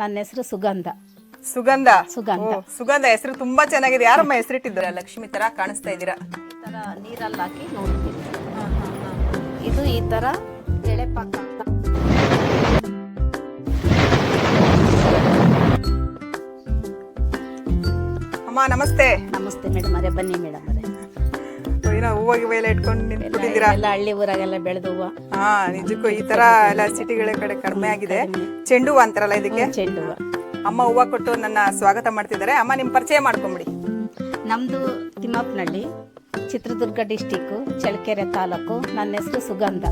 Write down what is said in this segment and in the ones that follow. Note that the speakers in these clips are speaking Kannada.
ನನ್ನ ಹೆಸರು ಸುಗಂಧ. ಸುಗಂಧ? ಸುಗಂಧ. ಸುಗಂಧ ಹೆಸರು ತುಂಬಾ ಚೆನ್ನಾಗಿದೆ. ಯಾರಮ್ಮ ಹೆಸರಿಟ್ಟಿದ್ದಾರೆ? ಲಕ್ಷ್ಮಿ ತರ ಕಾಣಿಸ್ತಾ ಇದ್ದೀರಾ? ಈ ಥರ ನೀರಲ್ಲಿ ಹಾಕಿ ನೋಡ್ತೀವಿ ಇದು ಈ ತರ ಎಳೆ ಪಾಕ ಅಮ್ಮ ನಮಸ್ತೆ. ನಮಸ್ತೆ ಮೇಡಮ್ ಅರೆ ಬನ್ನಿ ಮೇಡಮ್. ಏನೋ ಹೂವ ಗಿವ ಎಲ್ಲ ಇಟ್ಕೊಂಡು ನಿಂತ್ಬಿಟ್ಟಿದ್ದೀರಾ? ಎಲ್ಲ ಹಳ್ಳಿ ಊರಾಗೆಲ್ಲ ಬೆಳೆದ ಹೂವು. ಹಾ ನಿಜಕ್ಕೂ ಈ ತರ ಎಲ್ಲ ಸಿಟಿಗಳ ಕಡೆ ಕಡಿಮೆ ಆಗಿದೆ. ಚೆಂಡು ಹೂವ ಅಂತಾರಲ್ಲ ಇದಕ್ಕೆ? ಚೆಂಡು ಹೂವು. ಅಮ್ಮ ಹೂವ ಕೊಟ್ಟು ನನ್ನ ಸ್ವಾಗತ ಮಾಡ್ತಿದ್ದಾರೆ. ಅಮ್ಮ ನಿಮ್ಮ ಪರಿಚಯ ಮಾಡ್ಕೊಂಬಿಡಿ. ನಮ್ದು ತಿಮ್ಮಪ್ಪನಹಳ್ಳಿ ಚಿತ್ರದುರ್ಗ ಡಿಸ್ಟಿಕ್ ಚಳ್ಳಕೆರೆ ತಾಲೂಕು. ನನ್ನ ಹೆಸರು ಸುಗಂಧ.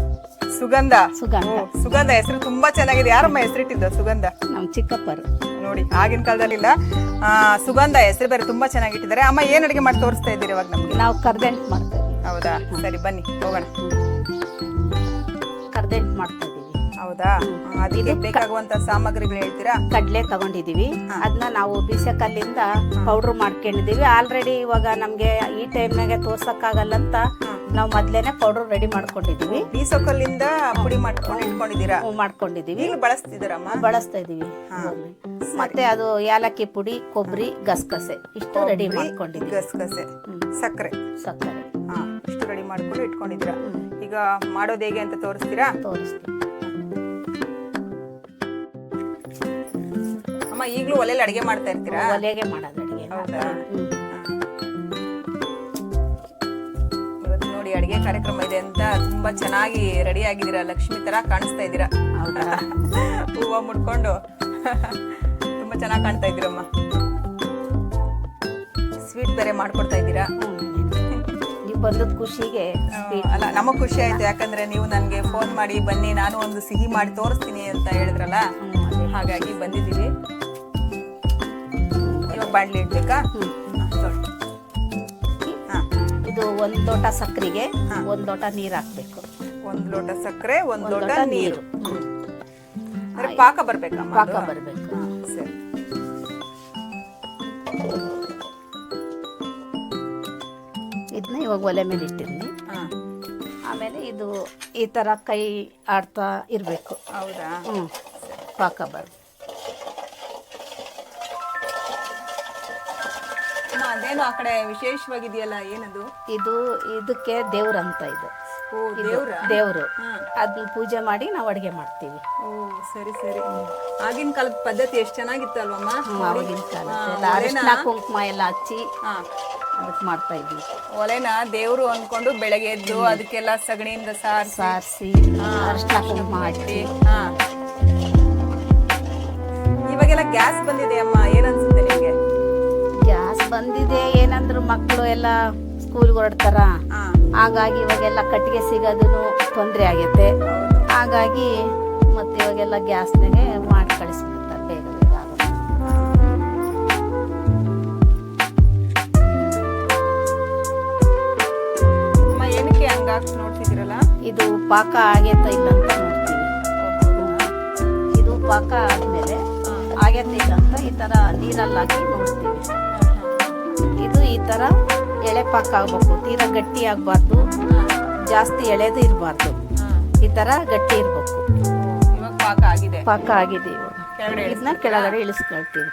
ಸುಗಂಧ. ಸುಗಂಧ. ಸುಗಂಧ ಹೆಸರು ತುಂಬಾ ಚೆನ್ನಾಗಿದೆ. ಯಾರಮ್ಮ ಹೆಸರಿಟ್ಟಿದ್ದ ಸುಗಂಧ? ನಮ್ಮ ಚಿಕ್ಕಪ್ಪರು. ನೋಡಿ ಆಗಿನ ಕಾಲದಲ್ಲಿ ಇಲ್ಲ ಆ, ಸುಗಂಧ ಹೆಸರು ಬೇರೆ ತುಂಬಾ ಚೆನ್ನಾಗಿಟ್ಟಿದ್ದಾರೆ ಅಮ್ಮ ಏನ್ ಅಡಿಗೆ ಮಾಡಿ ತೋರಿಸ್ತಾ ಇದ್ದೀರಿ ಇವಾಗ ನಮ್ಗೆ? ನಾವು ಕರ್ದೆಂಟ್ ಮಾಡ್ತೇವೆ ಹೌದಾ? ಸರಿ ಬನ್ನಿ ಹೋಗೋಣ. ಕರ್ದೆಂಟ್ ಮಾಡ್ತಾ ಇದೀವಿ ಹೌದಾ? ಅದಕ್ಕೆ ಬೇಕಾಗುವಂತ ಸಾಮಗ್ರಿಗಳು ಹೇಳ್ತೀರಾ? ಕಡಲೆ ತಗೊಂಡಿದೀವಿ. ಅದನ್ನ ನಾವು ಬೀಸಕಲ್ಲಿಂದ ಪೌಡರ್ ಮಾಡ್ಕೊಂಡಿದೀವಿ. ಆಲ್ರೆಡಿ ಇವಾಗ ನಮ್ಗೆ ಈ ಟೈಮ್ನಾಗೆ ತೋರ್ಸಕ್ಕಾಗಲ್ಲ ಅಂತ ನಾವು ಮೊದ್ಲೇನೆ ಪೌಡರ್ ರೆಡಿ ಮಾಡ್ಕೊಂಡಿದೀವಿ. ಬೀಸಕಲ್ಲಿಂದ ಪುಡಿ ಮಾಡ್ಕೊಂಡು ಇಟ್ಕೊಂಡಿದ್ದೀರಾ? ಮಾಡ್ಕೊಂಡಿದೀವಿ. ಬಳಸ್ತಿದ್ದೀರಮ್ಮ? ಬಳಸ್ತಾ ಇದೀವಿ. ಮತ್ತೆ ಅದು ಏಲಕ್ಕಿ ಪುಡಿ ಕೊಬ್ಬರಿ ಗಸಗಸೆ. ಇಷ್ಟು ರೆಡಿ ಮಾಡ್ಕೊಂಡಿದ್ವಿ. ಗಸಗಸೆ. ಸಕ್ಕರೆ. ಸಕ್ಕರೆ. ಹಾ ಇಷ್ಟು ರೆಡಿ ಮಾಡ್ಕೊಂಡು ಇಟ್ಕೊಂಡಿದ್ದೀರಾ? ಈಗ ಮಾಡೋದು ಹೇಗೆ ಅಂತ ತೋರಿಸ್ತೀರಾ? ತೋರಿಸ್ತೀವಿ ಅಮ್ಮ ಈಗಲೂ ಒಲೆಯಲ್ಲಿ ಅಡಿಗೆ ಮಾಡ್ತಾ ಇರ್ತೀರಾ? ಒಲೆಗೆ ಮಾಡೋದು ಅಡಿಗೆ. ಹೌದಾ? ಇವತ್ತು ನೋಡಿ ಅಡಿಗೆ ಕಾರ್ಯಕ್ರಮ ಇದೆ ಅಂತ ತುಂಬಾ ಚೆನ್ನಾಗಿ ರೆಡಿ ಆಗಿದ್ದೀರಾ ಲಕ್ಷ್ಮಿ ತರ ಕಾಣಿಸ್ತಾ ಇದ್ದೀರಾ? ಹೌದಾ? ಹೂವ ಮುಡ್ಕೊಂಡು. ತುಂಬಾ ಚೆನ್ನಾಗಿ ಕಾಣ್ತಾ ಇದ್ದೀರಮ್ಮ. ಸ್ವೀಟ್ ಬೇರೆ ಮಾಡ್ಕೊಡ್ತಾ ಇದ್ದೀರಾ? ನೀವು ಬಂದದ ಖುಷಿಗೆ ಅಲ್ಲ ನಮಗ್ ಖುಷಿ ಆಯ್ತು. ಯಾಕಂದ್ರೆ ನೀವು ನನಗೆ ಫೋನ್ ಮಾಡಿ ಬನ್ನಿ ನಾನು ಒಂದು ಸಿಹಿ ಮಾಡಿ ತೋರಿಸ್ತೀನಿ ಅಂತ ಹೇಳಿದ್ರಲ್ಲ? ಹಾಗಾಗಿ ಬಂದಿದ್ದೀವಿ. ಬಾಣ್ಲಿ ಇಡ್ಬೇಕಾ? ಇದು ಒಂದ್ ಲೋಟ ಸಕ್ಕರೆಗೆ ಒಂದ್ ಲೋಟ ನೀರ್ ಹಾಕ್ಬೇಕು. ಒಂದ್ ಲೋಟ ಸಕ್ಕರೆ ಒಂದ್ ಲೋಟ ನೀರು. ಅಂದ್ರೆ ಪಾಕ ಬರ್ಬೇಕಾ ಪಾಕ? ಬರ್ಬೇಕು. ಸರಿ. ಇದನ್ನ ಇವಾಗ ಒಲೆ ಮೇಲೆ ಇಟ್ಟಿದ್ದೀನಿ ಹಾ. ಆಮೇಲೆ ಇದು ಈ ತರ ಕೈ ಆಡ್ತಾ ಇರಬೇಕು. ಹೌದಾ? ಹ್ಮ್. ಪಾಕ ಬರ್ ಅದೇನೋ ಆ ಕಡೆ ವಿಶೇಷವಾಗಿದೆಯಲ್ಲ ಏನದು? ಇದು ಇದಕ್ಕೆ ದೇವ್ರಂತ ಇದು. ಓ ದೇವ್ರ? ದೇವ್ರು. ಅದನ್ನ ಪೂಜೆ ಮಾಡಿ ನಾವು ಅಡುಗೆ ಮಾಡ್ತೀವಿ. ಓ ಸರಿ ಸರಿ. ಆಗಿನ ಕಾಲದ ಪದ್ಧತಿ ಎಷ್ಟು ಚೆನ್ನಾಗಿತ್ತು ಅಲ್ವಮ್ಮ ಹ್ಮ್, ಆವಾಗಿನ ಕಾಲ ಅರಿಶಿನ ಕುಂಕುಮ ಎಲ್ಲ ಹಚ್ಚಿ ಅದಕ್ಕೆ ಮಾಡ್ತಾ ಇದ್ವಿ. ಒಲೆನ ದೇವ್ರು ಅನ್ಕೊಂಡು ಬೆಳಗ್ಗೆ ಎದ್ದು ಅದಕ್ಕೆಲ್ಲ ಸಗಣಿಯಿಂದ ಸಾರ್ ಸಾರಿಸಿ ಅರಿಶಿನ ಕುಂಕುಮ ಹಚ್ಚಿ ಹಾ. ಇವಾಗೆಲ್ಲ ಗ್ಯಾಸ್ ಬಂದಿದೆ ಅಮ್ಮ ಏನನ್ಸುತ್ತೆ ನಿಮ್ಗೆ? ಬಂದಿದೆ ಏನಂದ್ರು ಮಕ್ಕಳು ಎಲ್ಲ ಸ್ಕೂಲ್ಗೆ ಹೊರಡ್ತಾರ. ಹಾಗಾಗಿ ಇವಾಗೆಲ್ಲ ಕಟ್ಟಿಗೆ ಸಿಗೋದು ತೊಂದರೆ ಆಗೈತೆ ಹಾಗಾಗಿ ಮತ್ತೆ ಇವಾಗೆಲ್ಲ ಗ್ಯಾಸ್ನಾಗೆ ಮಾಡಿ ಕಳಿಸ್ಬಿಡ್ತಾರೆ ಬೇಗ ಬೇಗ ಏನಕ್ಕೆ ಹಂಗಾಗಿ ನೋಡ್ತಿದ್ದೀರಲ್ಲ? ಇದು ಪಾಕ ಆಗೈತ ಇಲ್ಲ ಅಂತ ನೋಡ್ತೀವಿ ಇದು ಪಾಕ ಆದ್ಮೇಲೆ ಆಗೈತೆ ಇಲ್ಲ ಅಂತ ಈ ಥರ ನೀರಲ್ಲಿ ಹಾಕಿ ನೋಡ್ತೀವಿ ಥರ ಎಳೆ ಪಾಕ ಆಗಬೇಕು ತೀರ ಗಟ್ಟಿ ಆಗಬಾರ್ದು. ಜಾಸ್ತಿ ಎಳೆದು ಇರಬಾರ್ದು. ಈ ಥರ ಗಟ್ಟಿ ಇರಬೇಕು. ಇವಾಗ ಪಾಕ ಆಗಿದೆ ಪಾಕ ಆಗಿದೆ ಇದನ್ನ ಕೆಳಗಡೆ ಇಳಿಸ್ಕೊಳ್ತೀವಿ.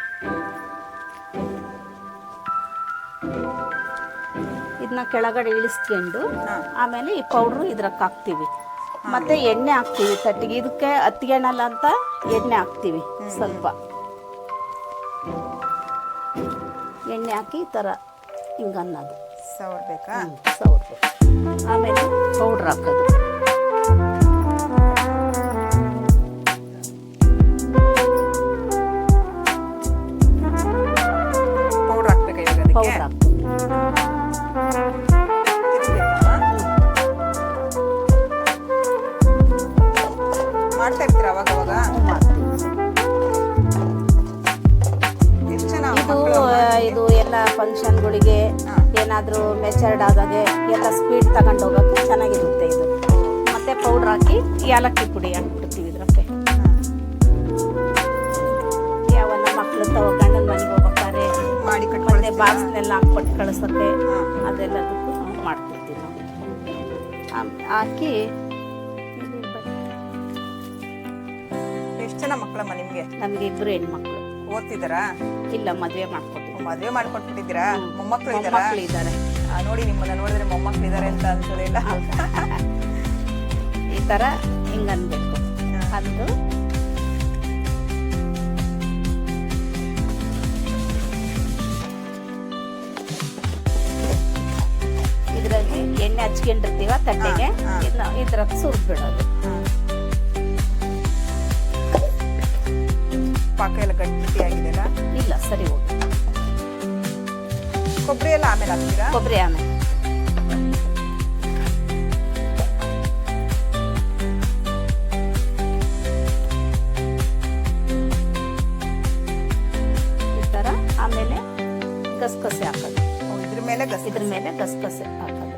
ಇದನ್ನ ಕೆಳಗಡೆ ಇಳಿಸ್ಕೊಂಡು ಆಮೇಲೆ ಈ ಪೌಡ್ರು ಇದ್ರಕ್ಕೆ ಹಾಕ್ತೀವಿ. ಮತ್ತೆ ಎಣ್ಣೆ ಹಾಕ್ತೀವಿ. ತಟ್ಟಿಗೆ ಇದಕ್ಕೆ ಹತ್ತಿಗೆಣಲ್ಲ ಅಂತ ಎಣ್ಣೆ ಹಾಕ್ತೀವಿ ಸ್ವಲ್ಪ. ಎಣ್ಣೆ ಹಾಕಿ ಈ ಥರ ಹಿಂಗೆ ಅನ್ನೋದು ಸವರ್ಬೇಕಾ ಸೌಟು ಆಮೇಲೆ ಪೌಡ್ರ್ ಹಾಕೋದು. ಪೌಡರ್ ಹಾಕ್ಬೇಕಾ ಇವಾಗ ಅದಕ್ಕೆ? ಪೌಡ್ರ್ ಹಾಕ್ತೀವಿ ತಿರ್ಗ್ಬೇಕಾ? ಮಾಡ್ತಾ ಇರ್ತೀರಾ ಅವಾಗ ಅವಾಗ ಎಲ್ಲ ಫಂಕ್ಷನ್ಗಳಿಗೆ ಏನಾದರೂ ಮೆಚರ್ಡ್ ಆದಾಗೆ ಎಲ್ಲ ಸ್ವೀಟ್ ತಗೊಂಡು ಹೋಗೋಕ್ಕೆ ಚೆನ್ನಾಗಿರುತ್ತೆ ಇದು. ಮತ್ತೆ ಪೌಡ್ರ್ ಹಾಕಿ ಏಲಕ್ಕಿ ಪುಡಿ ಹಾಕ್ಬಿಡ್ತೀವಿ ಇದಕ್ಕೆ ಯಾವನ್ನ ಮಕ್ಕಳು ತಗೋ ಗಂಡನ ಮನೆಗೆ ಹೋಗ್ಬೇಕಾದ್ರೆ ಮಾಡಿ ಮತ್ತೆ? ಬಾಕ್ಸ್ನೆಲ್ಲ ಹಾಕ್ಕೊಟ್ಟು ಕಳಿಸೋಕ್ಕೆ ಅದೆಲ್ಲದಕ್ಕೂ ಮಾಡ್ತಿರ್ತೀವಿ ನಾವು. ಹಾಕಿ ಎಷ್ಟು ಜನ ಮಕ್ಕಳಮ್ಮ ನಿಮಗೆ? ನಮಗೆ ಇಬ್ಬರು ಹೆಣ್ಮಕ್ಳು. ಓದ್ತಿದ್ದಾರಾ? ಇಲ್ಲ ಮದುವೆ ಮಾಡ್ಕೊಟ್ಟಿದ್ವಿ ಮದುವೆ ಮಾಡ್ಕೊಟ್ಬಿಟ್ಟಿದ್ದೀರಾ? ಮೊಮ್ಮಕ್ಳು ಇದ್ದಾರಾ? ಮಕ್ಕಳು ಇದ್ದಾರೆ. ನೋಡಿ ನಿಮ್ಮನ್ನ ನೋಡಿದ್ರೆ ಮೊಮ್ಮಕ್ಳು ಇದ್ದಾರೆ ಅಂತ ಅನ್ಸೋದಿಲ್ಲ ಈ ಥರ ಹಿಂಗೆ ಅನ್ಬೇಕು. ಅಂದು ಇದರಲ್ಲಿ ಎಣ್ಣೆ ಹಚ್ಕೊಂಡಿರ್ತೀವ ತಟ್ಟೆಗೆ. ಇದನ್ನ ಈ ಥರ ಪಾಕ ಎಲ್ಲ ಗಟ್ಟಿ ಆಗಿದೆಲ್ಲ ಇಲ್ಲ ಸರಿ ಹೋಗಿ. ಕೊಬ್ಬರಿ ಎಲ್ಲ ಆಮೇಲೆ ಹಾಕ್ತೀರಾ? ಕೊಬ್ಬರಿ ಆಮೇಲೆ. ಈ ಥರ ಆಮೇಲೆ ಗಸಗಸೆ ಹಾಕೋದು. ಇದ್ರ ಮೇಲೆ ಗಸ ಇದ್ರ ಮೇಲೆ ಗಸಗಸೆ ಹಾಕೋದು.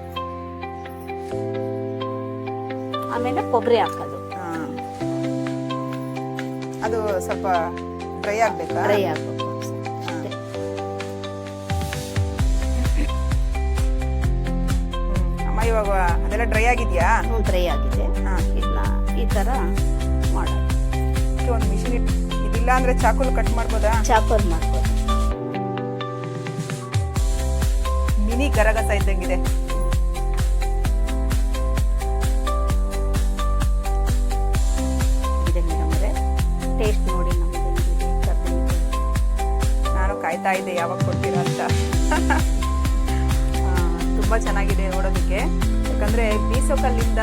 ಆಮೇಲೆ ಕೊಬ್ಬರಿ ಹಾಕೋದು. ಅದು ಸ್ವಲ್ಪ ಡ್ರೈ ಆಗ್ಬೇಕಾ? ಡ್ರೈ ಆಗಬೇಕು. ಅಮ್ಮ ಇವಾಗ ಅದೆಲ್ಲ ಡ್ರೈ ಆಗಿದೆಯಾ? ಹ್ಞೂ ಡ್ರೈ ಆಗಿದೆ. ಹಾ. ಇದನ್ನ ಈ ಥರ ಮಾಡೋದು. ಒಂದು ಮಿಷಿನ್ ಇದಿಲ್ಲ ಅಂದ್ರೆ ಚಾಕುಲ್ ಕಟ್ ಮಾಡ್ಬೋದಾ? ಚಾಕುಲ್ ಮಾಡ್ಬೋದು. ಮಿನಿ ಗರಗಸ ಇದ್ದಂಗಿದೆ. ಕಾಯ್ತಾ ಇದ್ದೆ ಯಾವಾಗ ಕೊಡ್ತೀರಾ ಅಂತ. ತುಂಬ ಚೆನ್ನಾಗಿದೆ ನೋಡೋದಕ್ಕೆ. ಯಾಕಂದ್ರೆ ಬೀಸೋ ಕಲ್ಲಿಂದ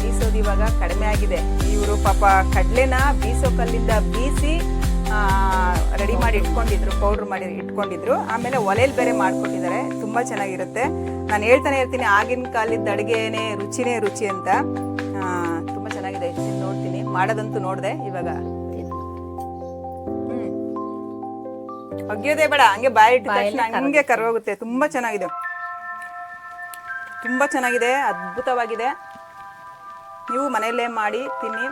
ಬೀಸೋದು ಇವಾಗ ಕಡಿಮೆ ಆಗಿದೆ. ಇವರು ಪಾಪ ಕಡಲೆನ ಬೀಸೋ ಕಲ್ಲಿಂದ ಬೀಸಿ ರೆಡಿ ಮಾಡಿ ಇಟ್ಕೊಂಡಿದ್ರು ಪೌಡ್ರ್ ಮಾಡಿ ಇಟ್ಕೊಂಡಿದ್ರು. ಆಮೇಲೆ ಒಲೆಯಲ್ಲಿ ಬೇರೆ ಮಾಡ್ಕೊಂಡಿದ್ದಾರೆ ತುಂಬ ಚೆನ್ನಾಗಿರುತ್ತೆ. ನಾನು ಹೇಳ್ತಾನೆ ಇರ್ತೀನಿ, ಆಗಿನ ಕಾಲದ ಅಡುಗೆನೇ ರುಚಿನೇ ರುಚಿ ಅಂತ. ತುಂಬ ಚೆನ್ನಾಗಿದೆ ನೋಡ್ತೀನಿ. ಮಾಡೋದಂತೂ ನೋಡಿದೆ ಇವಾಗ. ಒಗ್ಯೋದೇ ಬೇಡ ಹಂಗೆ ಬಾಯಿ ಇಟ್ಟಿದ ತಕ್ಷಣ ಹಂಗೆ ಕರ್ವಾಗುತ್ತೆ ತುಂಬಾ ಚೆನ್ನಾಗಿದೆ. ತುಂಬಾ ಚೆನ್ನಾಗಿದೆ ಅದ್ಭುತವಾಗಿದೆ. ನೀವು ಮನೆಯಲ್ಲೇ ಮಾಡಿ ತಿನ್ನಿ.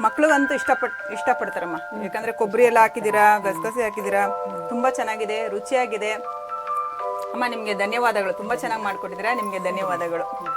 ಮಕ್ಳಿಗಂತೂ ಇಷ್ಟಪಟ್ ಇಷ್ಟಪಡ್ತಾರಮ್ಮ. ಯಾಕಂದ್ರೆ ಕೊಬ್ಬರಿ ಎಲ್ಲ ಹಾಕಿದ್ದೀರಾ ಗಸಗಸೆ ಹಾಕಿದ್ದೀರಾ ತುಂಬಾ ಚೆನ್ನಾಗಿದೆ ರುಚಿಯಾಗಿದೆ. ಅಮ್ಮ ನಿಮಗೆ ಧನ್ಯವಾದಗಳು. ತುಂಬಾ ಚೆನ್ನಾಗಿ ಮಾಡ್ಕೊಟ್ಟಿದ್ದೀರಾ ನಿಮಗೆ ಧನ್ಯವಾದಗಳು.